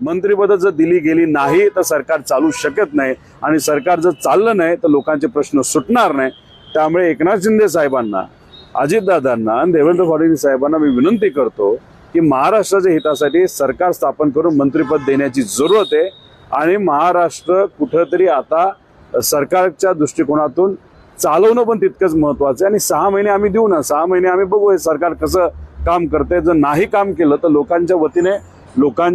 मंत्रिपद जर दिली गेली नाही तर सरकार चालू शकत नाही. आणि सरकार जर चाललं नाही तर लोकांचे प्रश्न सुटणार नाही. त्यामुळे एकनाथ शिंदे साहेबांना अजितदादांना आणि देवेंद्र फडणवीस साहेबांना मी विनंती करतो की महाराष्ट्राच्या हितासाठी सरकार स्थापन करून मंत्रिपद देण्याची जरूरत आहे. आणि महाराष्ट्र कुठंतरी आता सरकारच्या दृष्टिकोनातून चालवणं पण तितकंच महत्वाचं आहे. आणि सहा महिने आम्ही देऊ ना सहा महिने आम्ही बघू हे सरकार कसं काम करते जर नाही काम केलं तर लोकांच्या वतीने लोकां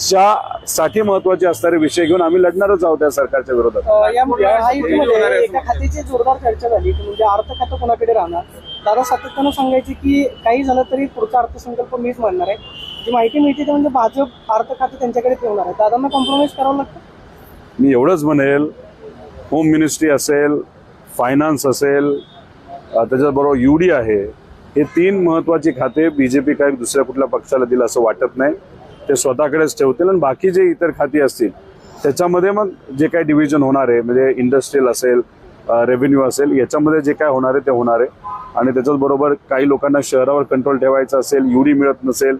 साठी महत्त्वाचे असणारे विषय घेऊन आम्ही लढणारच आहोत त्या सरकारच्या विरोधात. या महायुतीमध्ये एका खात्याची जोरदार चर्चा झाली की म्हणजे अर्थ खातं कोणाकडे राहणार? दादा सातत्यानं सांगायचे की काही झालं तरी पुढचा अर्थसंकल्प मीच मांडणार आहे. जी माहिती मिळते ते म्हणजे भाजप अर्थ खातं त्यांच्याकडे ठेवणार आहे. दादांना कॉम्प्रोमाइज करावं लागतं? मी एवढंच म्हणेल होम मिनिस्ट्री असेल फायनान्स असेल त्याच्याबरोबर यू डी आहे हे तीन महत्वाची खाते बी जे पी काय दुसऱ्या कुठल्या पक्षाला दिलं असं वाटत नाही. ते स्वतःकडेच ठेवतील आणि बाकी जे इतर खाती असतील त्याच्यामध्ये मग जे काही डिव्हिजन होणार आहे म्हणजे इंडस्ट्रीयल असेल रेव्हेन्यू असेल याच्यामध्ये जे काय होणार आहे ते होणार आहे. आणि त्याच्याच बरोबर काही लोकांना शहरावर कंट्रोल ठेवायचा असेल युडी मिळत नसेल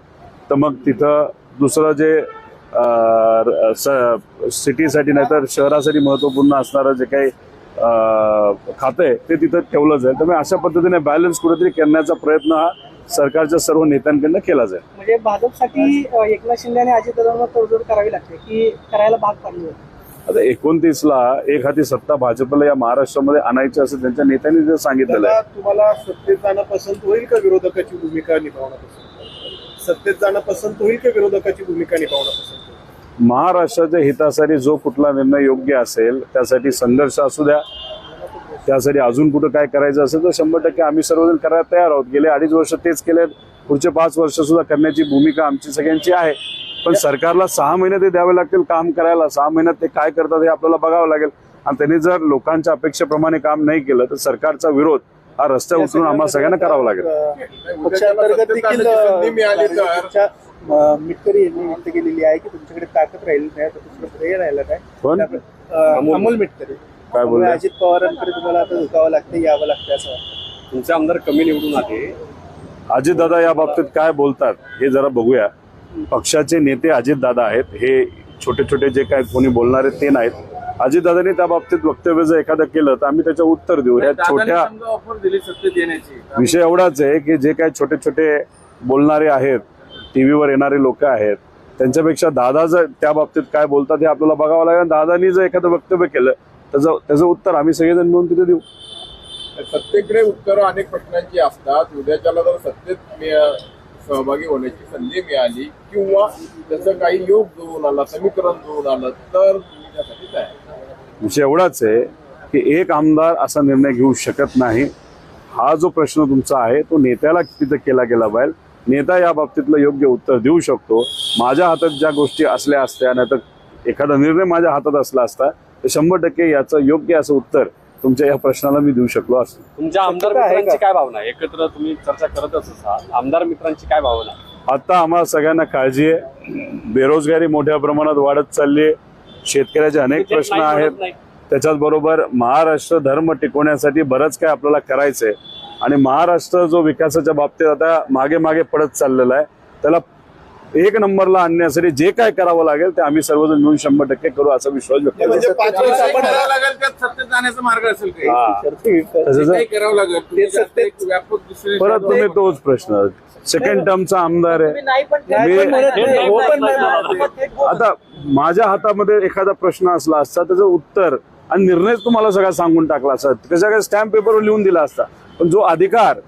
तर मग तिथं दुसरं जे अ, स- सिटीसाठी नाहीतर शहरासाठी महत्त्वपूर्ण असणारं जे काही खातं आहे ते तिथं ठेवलं जाईल. त्यामुळे अशा पद्धतीने बॅलन्स कुठेतरी करण्याचा प्रयत्न हा सरकारच्या सर्व नेत्यांकडनं केला जाईल. म्हणजे भाजपसाठी एकनाथ शिंदे आणि अजितदादांना तडजोड करावी लागते की करायला भाग पाडली आता एकोणतीसला एक हाती सत्ता भाजपला या महाराष्ट्रामध्ये आणायची असं त्यांच्या नेत्यांनी जे सांगितलेलं आहे. तुम्हाला सत्तेत जाणं पसंत होईल का विरोधकाची भूमिका निभावणं पसंत? सत्तेत जाणं पसंत होईल का विरोधकाची भूमिका निभावणं पसंत? महाराष्ट्राच्या हितासाठी जो कुठला निर्णय योग्य असेल त्यासाठी संघर्ष असू द्या. त्यासाठी अजून कुठं काय करायचं असेल तर शंभर टक्के आम्ही सर्वजण करायला तयार आहोत. गेले अडीच वर्ष तेच केले पुढचे पाच वर्ष सुद्धा करण्याची भूमिका आमची सगळ्यांची आहे. पण सरकारला सहा महिने ते द्यावे लागतील काम करायला. सहा महिन्यात ते काय करतात हे आपल्याला बघावं लागेल. आणि त्यांनी जर लोकांच्या अपेक्षेप्रमाणे काम नाही केलं तर सरकारचा विरोध हा रस्त्यावर उतरून आम्हाला सगळ्यांना करावं लागेल. मिटकरी यांनी व्यक्त केलेली आहे की तुमच्याकडे ताकद राहिली नाही तर दुसरं श्रेय राहिलं अं, अमोल. मिटकरी. काय त्यामुळे बोलले अजित पवारांकडे तुम्हाला आता झुकावं लागतं यावं लागतं असं वाटतं. तुमचे आमदार कमी निवडून आले. अजितदादा या बाबतीत काय बोलतात हे जरा बघूया. पक्षाचे नेते अजितदादा आहेत हे छोटे छोटे जे काय कोणी बोलणारे ते नाहीत. अजितदादांनी त्या बाबतीत वक्तव्य जर एखादं केलं तर आम्ही त्याचं उत्तर देऊ. या छोट्या ऑफर दिली सत्तेत येण्याची विषय एवढाच आहे की जे काही छोटे छोटे बोलणारे आहेत टीव्हीवर येणारे लोक आहेत त्यांच्यापेक्षा दादा जर त्या बाबतीत काय बोलतात हे आपल्याला बघावं लागेल. दादानी जर एखादं वक्तव्य केलं त्याचं त्याचं उत्तर आम्ही सगळेजण मिळून तिथे देऊ. सत्तेकडे उत्तरं अनेक प्रश्नांची असतात. उद्याच्याला जर सत्तेत सहभागी होण्याची संधी मिळाली किंवा त्याचं काही योग जुळून आला समीकरण जुळून आलं तर विषय एवढाच आहे की एक आमदार असा निर्णय घेऊ शकत नाही. हा जो प्रश्न तुमचा आहे तो नेत्याला तिथं केला गेला पाहिजे. नेता या बाबतीतलं योग्य उत्तर देऊ शकतो माझ्या हातात ज्या गोष्टी असल्या असत्या नाही तर एखादा निर्णय माझ्या हातात असला असता तर शंभर टक्के याचं योग्य असं उत्तर तुमच्या या प्रश्नाला मी देऊ शकलो असतो तुमच्या आमदार? मित्रांची काय भावना? एकत्र तुम्ही चर्चा करतच असाल आमदार मित्रांची काय भावना? आता आम्हाला सगळ्यांना काळजी आहे बेरोजगारी मोठ्या प्रमाणात वाढत चालली आहे शेतकऱ्याचे अनेक प्रश्न आहेत. त्याच्याच बरोबर महाराष्ट्र धर्म टिकवण्यासाठी बरंच काय आपल्याला करायचंय आणि महाराष्ट्र जो विकासाच्या बाबतीत आता मागे मागे पडत चाललेला आहे त्याला एक नंबरला आणण्यासाठी जे काय करावं लागेल ते आम्ही सर्वजण मिळून शंभर टक्के करू असा विश्वास व्यक्त करतो. म्हणजे हा. दुसरे परत तुम्ही तोच प्रश्न. सेकंड टर्मचा आमदार आहे. हो. आता माझ्या हातामध्ये एखादा प्रश्न असला असता त्याचं उत्तर आणि निर्णयच तुम्हाला सगळा सांगून टाकला असता कशा काय स्टॅम्प पेपरवर लिहून दिला असता. पण जो अधिकार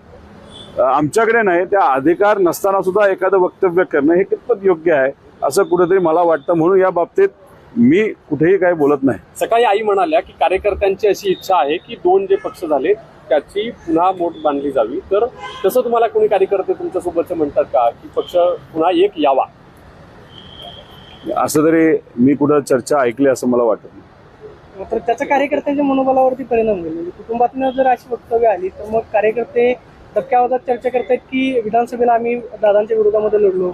आमच्याकडे नाही त्या अधिकार नसताना सुद्धा एखादं वक्तव्य करणं हे कितपत योग्य आहे असं कुठेतरी मला वाटतं. म्हणून या बाबतीत मी कुठेही काही बोलत नाही. सकाळी आई म्हणाल्या की कार्यकर्त्यांची अशी इच्छा आहे की दोन जे पक्ष झाले त्याची पुन्हा मोठ बांधली जावी. तर तसं तुम्हाला कोणी कार्यकर्ते तुमच्या सोबतचे म्हणतात का? की पक्ष पुन्हा एक यावा? असं तरी मी कुठं चर्चा ऐकली असं मला वाटत नाही. तर त्याचा कार्यकर्त्यांच्या मनोबलावरती परिणाम होईल. म्हणजे कुटुंबातनं जर अशी वक्तव्य आली तर मग कार्यकर्ते धक्क्या आवाजात चर्चा करतायत की विधानसभेला आम्ही दादांच्या विरोधामध्ये लढलो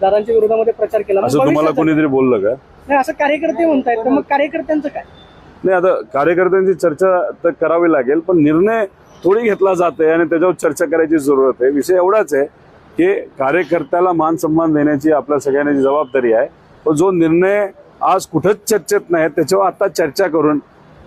दादांच्या विरोधामध्ये प्रचार केला. असं तुम्हाला कोणीतरी बोललं का? नाही असं कार्यकर्ते म्हणतायत तर मग कार्यकर्त्यांचं काय? नाही आता कार्यकर्त्यांची चर्चा तर करावी लागेल पण निर्णय थोडी घेतला जाते आणि त्याच्यावर चर्चा करायची जरूरत आहे. विषय एवढाच आहे की कार्यकर्त्याला मान सन्मान देण्याची आपल्या सगळ्यांची जबाबदारी आहे. पण जो निर्णय आज कुठंच चर्चेत नाही त्याच्यावर आता चर्चा करून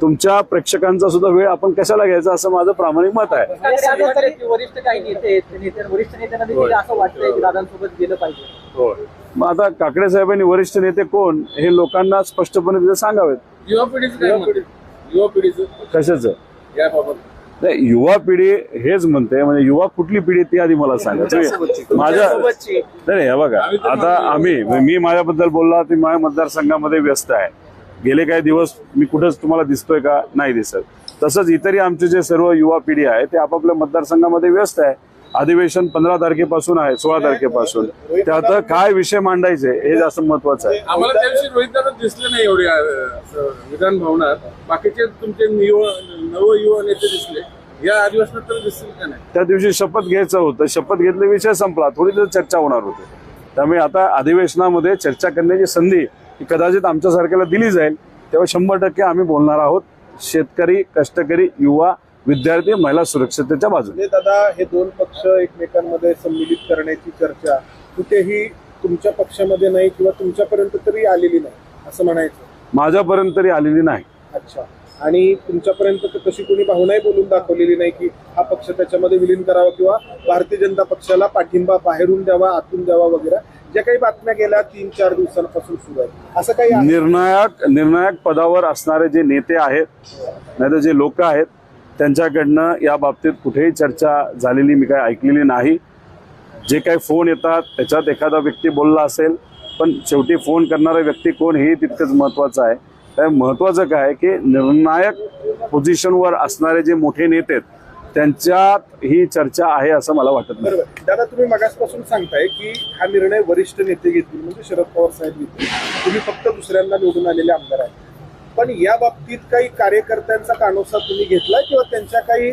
तुमच्या प्रेक्षकांचा सुद्धा वेळ आपण कशाला घ्यायचा असं माझं प्रामाणिक मत आहे. म्हणजे असं वाटतं की वरिष्ठ काही नेते आहेत, ते नेते वरिष्ठ नेत्यांना देखील असं वाटतंय की दादांसोबत गेलं पाहिजे. मग आता काकडे साहेबांनी वरिष्ठ नेते कोण हे लोकांना स्पष्टपणे तिथे सांगावेत. युवा पिढीचं काय मत आहे? युवा पिढीचं. कशाचं? याबाबत. नाही युवा पिढी हेच म्हणते म्हणजे युवा कुठली पिढी ती आधी मला सांगा. तुम्ही माझ्या नाही नाही, हे बघा आता आम्ही मी माझ्याबद्दल बोलला ती माझ्या मतदारसंघामध्ये व्यस्त आहे. गेले काही दिवस मी कुठंच तुम्हाला दिसतोय का? नाही दिसत. तसंच इतरही आमचे जे सर्व युवा पिढी आहे ते आपापल्या मतदारसंघामध्ये व्यस्त आहे. अधिवेशन पंधरा तारखेपासून आहे सोळा तारखेपासून. त्यात काय विषय मांडायचे हे जास्त महत्वाचं आहे. आम्हाला त्या दिवशी रोहित दादा दिसले नाही एवढे विधान भवनात. बाकीचे तुमचे युवा नव युवा नेते दिसले. या अधिवेशनात तर दिसतील का नाही? त्या दिवशी शपथ घ्यायचं होतं. शपथ घेतले विषय संपला. थोडी तर चर्चा होणार होती. त्यामुळे आता अधिवेशनामध्ये चर्चा करण्याची संधी ही कदाचित आमच्यासारख्याला दिली जाईल. तेव्हा शंभर टक्के आम्ही बोलणार आहोत. शेतकरी कष्टकरी युवा विद्यार्थी महिला सुरक्षिततेच्या बाजूने. म्हणजे दादा हे दोन पक्ष एकमेकांमध्ये सम्मिलित करण्याची चर्चा कुठेही तुमच्या पक्षामध्ये नाही किंवा तुमच्यापर्यंत तरी आलेली नाही असं म्हणायचं. माझ्यापर्यंत तरी आलेली नाही. अच्छा. आणि तुमच्यापर्यंत तर तशी कोणी भावनाही बोलून दाखवलेली नाही की हा पक्ष त्याच्यामध्ये विलीन करावा किंवा भारतीय जनता पक्षाला पाठिंबा बाहेरून द्यावा आतून द्यावा वगैरे. ज्या काही बातम्या गेल्या तीन चार दिवसांपासून सुरू आहेत. असं काही? निर्णायक निर्णायक पदावर असणारे जे नेते आहेत नाहीतर जे लोक आहेत त्यांच्याकडनं या बाबतीत कुठेही चर्चा झालेली मी काय ऐकलेली नाही. जे काही फोन येतात त्याच्यात एखादा व्यक्ती बोलला असेल पण शेवटी फोन करणारा व्यक्ती कोण हे तितकंच महत्त्वाचं आहे. त्या महत्त्वाचं काय की निर्णायक पोझिशनवर असणारे जे मोठे नेते आहेत त्यांच्यात ही चर्चा आहे असं मला वाटत नाही. दादा तुम्ही मगासपासून सांगताय की हा निर्णय वरिष्ठ नेते घेतील म्हणजे शरद पवार साहेब घेतील. तुम्ही फक्त दुसऱ्यांदा निवडून आलेले आमदार आहेत. पण या बाबतीत काही कार्यकर्त्यांचा कानोसा तुम्ही घेतला किंवा त्यांच्या काही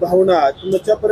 भावना तुमच्यापर्यंत